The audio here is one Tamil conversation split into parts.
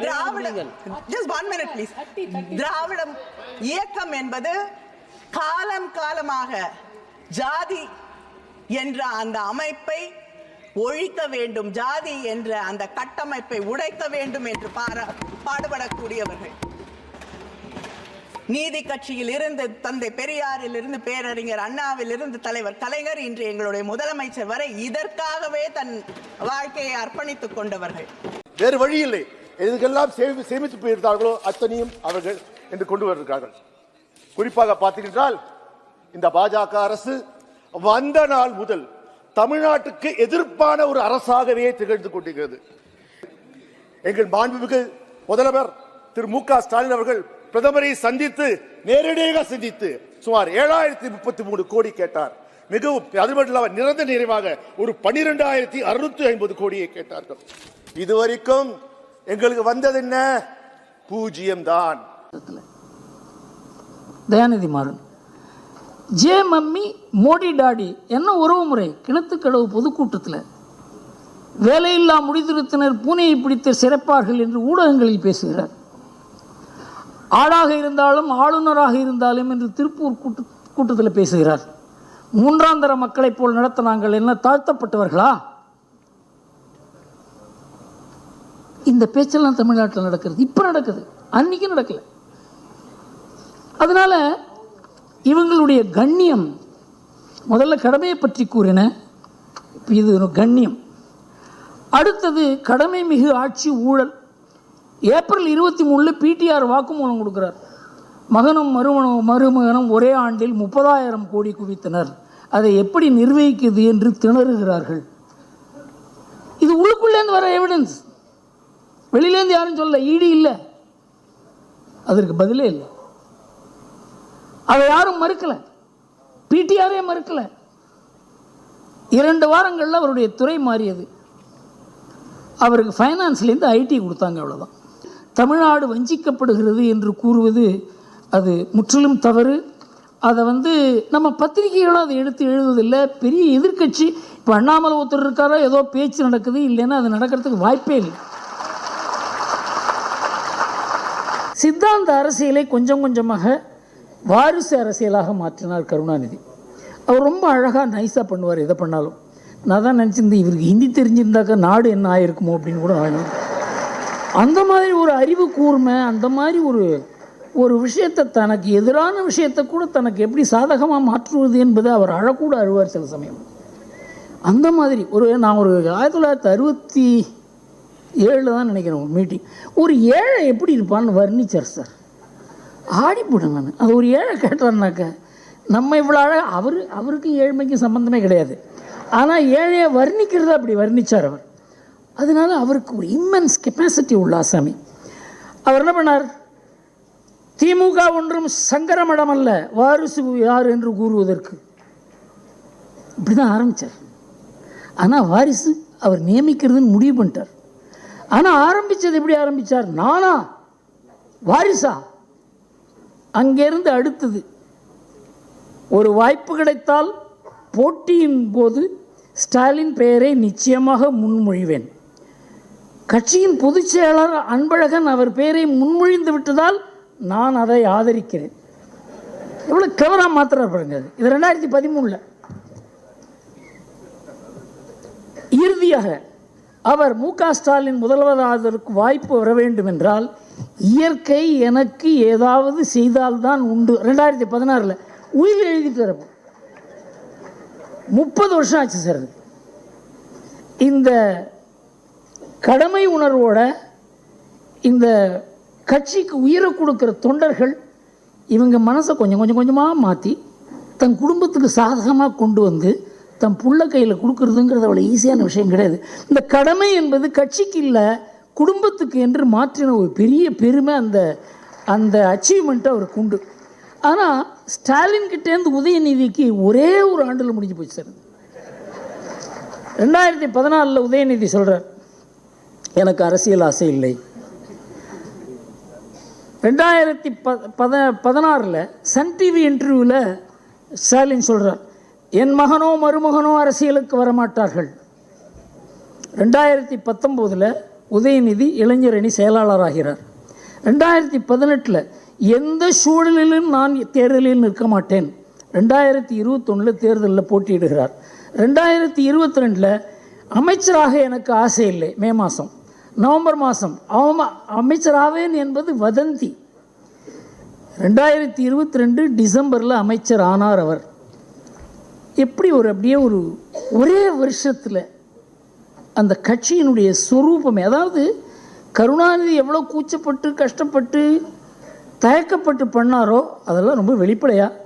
Dravida just one minute please திராவிடம் இயக்கம் என்பது காலம் காலமாக ஜாதி என்ற அந்த அமைப்பை ஒழிக்க வேண்டும். ஜாதி என்ற அந்த கட்டமைப்பை உடைக்க வேண்டும் என்று பாரா பாடுபடக்கூடியவர்கள். நீதி கட்சியில் இருந்து தந்தை பெரியாரில் இருந்து பேரறிஞர் அண்ணாவில் இருந்து தலைவர் கலைஞர் இன்று எங்களுடைய முதலமைச்சர் வரை இதற்காகவே தன் வாழ்க்கையை அர்ப்பணித்துக் கொண்டவர்கள். வேறு வழி இல்லை. எதுக்கெல்லாம் சேமி சேமித்து போயிருந்தார்களோ அத்தனையும் அவர்கள் என்று கொண்டு வருகிறார்கள் குறிப்பாக பார்த்தீங்கன்றால் இந்த பாஜக அரசு வந்த நாள் முதல் தமிழ்நாட்டுக்கு எதிர்ப்பான ஒரு அரசாகவே திகழ்ந்து கொண்டிருக்கிறது. எங்கள் மாண்புமிகு முதல்வர் திரு மு க ஸ்டாலின் அவர்கள் பிரதமரை சந்தித்து நேரடியாக சந்தித்து சுமார் ஏழாயிரத்தி முப்பத்தி மூணு கோடி கேட்டார். மிகவும் அது மட்டும் இல்லாமல் நிரந்தர நிறைவாக ஒரு பனிரெண்டாயிரத்தி அறுநூத்தி ஐம்பது கோடியை கேட்டார்கள். இதுவரைக்கும் எங்களுக்கு வந்தது என்ன? பூஜ்ஜியம் தான் Dayanidhi Maran. J mummy Modi daddy என்ன உறவு முறை? கிணத்துக்கடவு பொதுக்கூட்டத்தில். வேலையில்லா முடிதிருத்தினர் பூனையை பிடித்து சிறப்பார்கள் என்று ஊடகங்களில் பேசுகிறார். ஆளாக இருந்தாலும் ஆளுநராக இருந்தாலும் என்று திருப்பூர் கூட்டு கூட்டத்தில் பேசுகிறார். மூன்றாந்தர மக்களைப் போல் நடத்த நாங்கள் என்ன தாழ்த்தப்பட்டவர்களா? இந்த பேச்செல்லாம் தமிழ்நாட்டில் நடக்கிறது. இப்போ நடக்குது. அன்னைக்கு நடக்கலை. அதனால் இவங்களுடைய கண்ணியம் முதல்ல கடமையை பற்றி கூறின இது ஒரு கண்ணியம். அடுத்தது கடமை மிகு ஆட்சி ஊழல். ஏப்ரல் இருபத்தி மூணில் பிடிஆர் வாக்குமூலம் கொடுக்குறார். மகனும் மருமனும் மருமகனும் ஒரே ஆண்டில் முப்பதாயிரம் கோடி குவித்தனர். அதை எப்படி நிர்வகிக்குது என்று திணறுகிறார்கள். இது உள்ளுக்குள்ளேருந்து வர எவிடன்ஸ் வெளியிலேருந்து யாரும் சொல்ல ஈடு இல்லை. அதற்கு பதிலே இல்லை. அதை யாரும் மறுக்கல. பிடிஆரே மறுக்கலை. இரண்டு வாரங்களில் அவருடைய துறை மாறியது. அவருக்கு ஃபைனான்ஸ்லேருந்து ஐடி கொடுத்தாங்க அவ்வளோதான் தமிழ்நாடு வஞ்சிக்கப்படுகிறது என்று கூறுவது அது முற்றிலும் தவறு. அதை வந்து நம்ம பத்திரிகைகளும் அதை எடுத்து எழுதுவதில்லை. பெரிய எதிர்க்கட்சி இப்போ அண்ணாமலை ஒருத்தர் இருக்காரோ ஏதோ பேச்சு நடக்குது இல்லைன்னா அது நடக்கிறதுக்கு வாய்ப்பே இல்லை. சித்தாந்த அரசியலை கொஞ்சம் கொஞ்சமாக வாரிசு அரசியலாக மாற்றினார் கருணாநிதி. அவர் ரொம்ப அழகாக நைஸாக பண்ணுவார். எதை பண்ணாலும். நான் தான் நினச்சிருந்தேன் இவருக்கு ஹிந்தி தெரிஞ்சிருந்தாக்கா நாடு என்ன ஆயிருக்குமோ அப்படின்னு கூட நான் அந்த மாதிரி ஒரு அறிவு கூர்மை அந்த மாதிரி ஒரு ஒரு விஷயத்தை தனக்கு எதிரான விஷயத்தை கூட தனக்கு எப்படி சாதகமாக மாற்றுவது என்பதை அவர் அழக்கூட அழுவார் சில சமயம். அந்த மாதிரி ஒரு நான் ஒரு ஆயிரத்தி தொள்ளாயிரத்தி அறுபத்தி ஏழில் தான் நினைக்கிறேன் ஒரு மீட்டிங் ஒரு ஏழை எப்படி இருப்பான்னு வர்ணிச்சார் சார் ஆடிப்போட்டேன் நான். அது ஒரு ஏழை கேட்டார்னாக்க நம்ம இவ்வளோ அழகாக அவர் அவருக்கும் ஏழ்மைக்கும் சம்மந்தமே கிடையாது. ஆனால் ஏழையை வர்ணிக்கிறத அப்படி வர்ணிச்சார் அவர். அதனால அவருக்கு ஒரு இம்மென்ஸ் கெப்பாசிட்டி உள்ள ஆசாமி. அவர் என்ன பண்ணார்? திமுக ஒன்றும் சங்கரமடம் அல்ல வாரிசு யார் என்று கூறுவதற்கு. இப்படி தான் ஆரம்பித்தார் ஆனால் வாரிசு அவர் நியமிக்கிறதுன்னு முடிவு பண்ணிட்டார். ஆனால் ஆரம்பித்தது எப்படி ஆரம்பித்தார் நானா? வாரிசா. அங்கேருந்து அடுத்தது. ஒரு வாய்ப்பு கிடைத்தால் போட்டியின் போது ஸ்டாலின் பெயரை நிச்சயமாக முன்மொழிவேன். கட்சியின் பொதுச் செயலர் அன்பழகன் அவர் பெயரை முன்மொழிந்து விட்டதால் நான் அதை ஆதரிக்கிறேன். எவ்வளோ கிளவராக மாத்திரார் பாருங்க. இது ரெண்டாயிரத்தி பதிமூணில். இறுதியாக அவர் மு க ஸ்டாலின் முதல்வராதற்கு வாய்ப்பு வர வேண்டும் என்றால் இயற்கை எனக்கு ஏதாவது செய்தால்தான் உண்டு ரெண்டாயிரத்தி பதினாறில் உயிர் எழுதிட்டு வரப்போ முப்பது வருஷம் ஆச்சு சார் அது. இந்த கடமை உணர்வோட இந்த கட்சிக்கு உயிரை கொடுக்குற தொண்டர்கள் இவங்க மனசை கொஞ்சம் கொஞ்சம் கொஞ்சமாக மாற்றி தன் குடும்பத்துக்கு சாதகமாக கொண்டு வந்து தம் புள்ள கையில் கொடுக்குறதுங்கிறது அவ்வளோ ஈஸியான விஷயம் கிடையாது. இந்த கடமை என்பது கட்சிக்கு இல்லை குடும்பத்துக்கு என்று மாற்றின ஒரு பெரிய பெருமை அந்த அந்த அச்சீவ்மெண்ட்டை அவருக்கு உண்டு ஆனால் ஸ்டாலின் கிட்டேருந்து உதயநிதிக்கு ஒரே ஒரு ஆண்டில் முடிஞ்சு போச்சு சார். ரெண்டாயிரத்தி பதினாலில் உதயநிதி சொல்கிறார் எனக்கு அரசியல் ஆசை இல்லை. ரெண்டாயிரத்தி ப பத பதினாறில் சன் டிவி இன்டர்வியூவில் ஸ்டாலின் சொல்கிறார் என் மகனோ மருமகனோ அரசியலுக்கு வரமாட்டார்கள். ரெண்டாயிரத்தி பத்தொம்போதில் உதயநிதி இளைஞரணி செயலாளராகிறார். ரெண்டாயிரத்தி பதினெட்டில் எந்த சூழலிலும் நான் தேர்தலில் நிற்க மாட்டேன். ரெண்டாயிரத்தி இருபத்தொன்னில் தேர்தலில் போட்டியிடுகிறார். ரெண்டாயிரத்தி இருபத்தி ரெண்டில் அமைச்சராக எனக்கு ஆசை இல்லை மே மாதம் நவம்பர் மாதம் அவம அமைச்சராவேன் என்பது வதந்தி. ரெண்டாயிரத்தி இருபத்தி ரெண்டு டிசம்பரில் அமைச்சர் ஆனார் அவர். எப்படி ஒரு அப்படியே ஒரு ஒரே வருஷத்தில் அந்த கட்சியினுடைய சொரூபமே அதாவது கருணாநிதி எவ்வளோ கூச்சப்பட்டு கஷ்டப்பட்டு தயக்கப்பட்டு பண்ணாரோ அதெல்லாம் ரொம்ப வெளிப்படையாக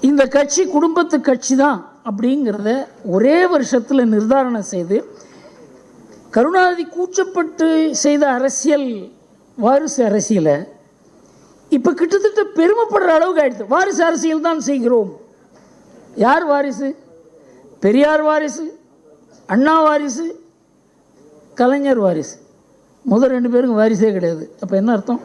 இந்த கட்சி குடும்பத்து கட்சி தான் அப்படிங்கிறத ஒரே வருஷத்தில் நிர்தாரணம் செய்து கருணாநிதி கூச்சப்பட்டு செய்த அரசியல் வாரிசு அரசியலை இப்போ கிட்டத்தட்ட பெருமைப்படுற அளவுக்கு ஆயிடுது. வாரிசு அரசியல் தான் செய்கிறோம். யார் வாரிசு? பெரியார் வாரிசு அண்ணா வாரிசு கலைஞர் வாரிசு. முதல் ரெண்டு பேருக்கும் வாரிசே கிடையாது. அப்போ என்ன அர்த்தம்?